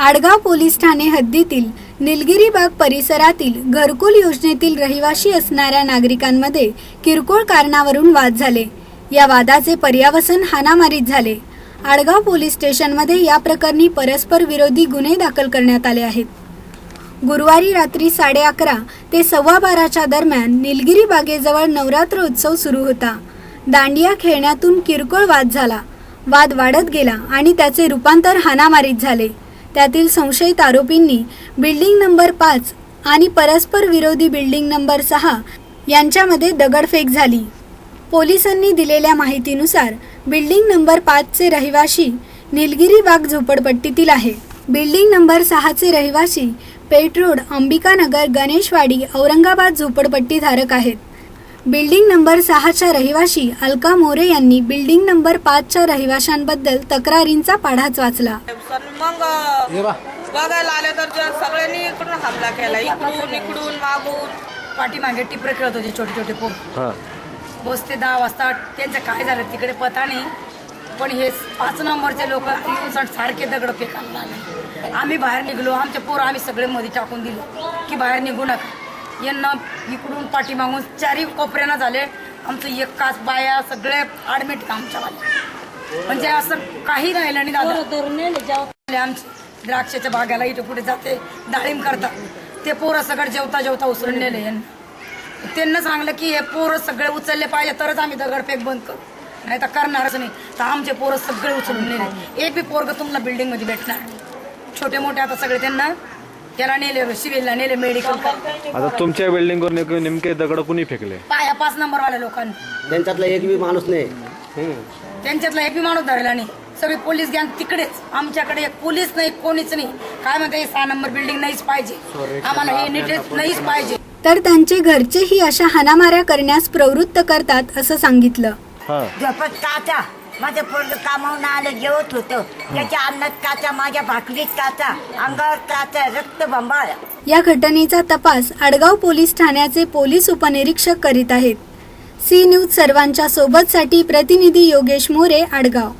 Adgaon police Thane हद्दीतील निलगिरी बाग परिसरातील घरकुल योजनेतील रहिवाशी असणाऱ्या नागरिकांमध्ये किरकोळ कारणावरून वाद झाले. या वादाचे पर्यावसन हाणामारीत झाले. आडगाव पोलीस स्टेशनमध्ये या प्रकरणी परस्पर विरोधी गुन्हे दाखल करण्यात आले आहेत. गुरुवारी रात्री साडे अकरा ते सव्वा बाराच्या दरम्यान निलगिरी बागेजवळ नवरात्र उत्सव सुरू होता. दांडिया खेळण्यातून किरकोळ वाद झाला. वाद वाढत गेला आणि त्याचे रूपांतर हाणामारीत झाले. त्यातील संशयित आरोपींनी बिल्डिंग नंबर पाच आणि परस्पर विरोधी बिल्डिंग नंबर सहा यांच्यामध्ये दगडफेक झाली. पोलिसांनी दिलेल्या माहितीनुसार बिल्डिंग नंबर पाचचे रहिवाशी निलगिरी बाग झोपडपट्टीतील आहे. बिल्डिंग नंबर सहाचे रहिवाशी पेट रोड अंबिकानगर गणेशवाडी औरंगाबाद झोपडपट्टी धारक आहेत. बिल्डिंग नंबर सहाच्या रहिवाशी अलका मोरे यांनी बिल्डिंग नंबर पाचच्या रहिवाशांबद्दल तक्रारींचा पाढाच वाचला. मग बघायला आले तर जे सगळ्यांनी इकडून हमला केला. इकडून इकडून मागून. पाठीमागे टिपरे खेळत होते छोटे छोटे पोर. हा. बस ते दहा वाजता. त्यांचं काय झालं तिकडे पता नाही पण हे पाच नंबरचे लोक सारखे दगड फेकायला लागले. आम्ही बाहेर निघलो. आमचे पोरं आम्ही सगळे मध्ये टाकून दिलो. की बाहेर निघू नका. यांना इकडून पाठीमागून चारही कोपऱ्यानं झाले. आमचं एक काच बाया सगळे ॲडमिट आमच्यावाले म्हणजे असं काही राहिलं नाही दादा. आमच्या द्राक्षाच्या बागाला इथे पुढे जाते डाळिंब करतात. ते पोरं सगळं जेवता जेवता उचलून नेले यांना त्यांना सांगलं की हे पोरं सगळे उचलले पाहिजे तरच आम्ही दगडफेक बंद करू. नाही तर करणारच नाही. तर आमचे पोरं सगळे उचलून नेले. एक बी पोरग तुम्हाला बिल्डिंगमध्ये भेटणार. छोटे मोठे आता सगळे त्यांना त्याला नेले सिव्हिलला नेले मेडिकल आता तुमच्या बिल्डिंगवर नेमके नेमके दगड कुणी फेकले? पाया पाच नंबरवाल्या लोकांनी. त्यांच्यातला एक बी माणूस नाही. त्यांच्यातला एक बी माणूस धरला नाही. सगळे पोलीस गॅंग तिकडेच. आमच्याकडे एक पोलीस नाही कोणीच नाही. काय म्हणते हे सहा नंबर बिल्डिंग नाहीच पाहिजे. आम्हाला हे नीट नाहीच पाहिजे. तर त्यांचे घरचेही अशा हाणामाऱ्या करण्यास प्रवृत्त करतात असं सांगितलं. हा. झोपत काचा. माझं पोरग कामावून आलं जेवत होतं. त्याच्या अन्नात काचा माझ्या भाकरीत काचा अंगावर काचा रक्त बंबाळ. या घटनेचा तपास आडगाव पोलीस ठाण्याचे पोलीस उपनिरीक्षक करीत आहेत. सी न्यूज सर्वांच्या सोबतसाठी प्रतिनिधी योगेश मोरे आडगाव.